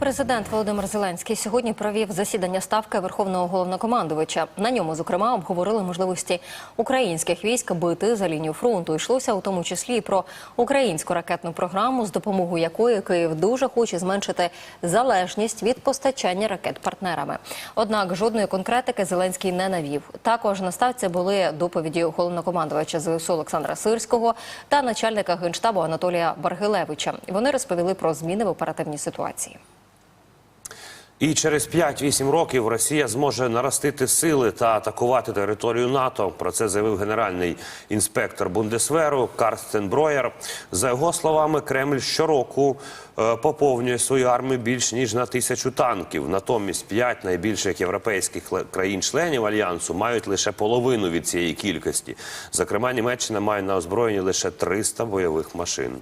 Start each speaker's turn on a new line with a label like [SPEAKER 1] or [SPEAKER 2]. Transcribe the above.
[SPEAKER 1] Президент Володимир Зеленський сьогодні провів засідання ставки Верховного головнокомандувача. На ньому, зокрема, обговорили можливості українських військ бити за лінію фронту. Йшлося у тому числі про українську ракетну програму, з допомогою якої Київ дуже хоче зменшити залежність від постачання ракет партнерами. Однак жодної конкретики Зеленський не навів. Також на ставці були доповіді головнокомандувача ЗСУ Олександра Сирського та начальника генштабу Анатолія Баргилевича. Вони розповіли про зміни в оперативній ситуації.
[SPEAKER 2] І через 5-8 років Росія зможе наростити сили та атакувати територію НАТО. Про це заявив генеральний інспектор Бундесверу Карстен Броєр. За його словами, Кремль щороку е, поповнює свою армію більш ніж на тисячу танків. Натомість п'ять найбільших європейських країн-членів альянсу мають лише половину від цієї кількості. Зокрема, Німеччина має на озброєнні лише 300 бойових машин.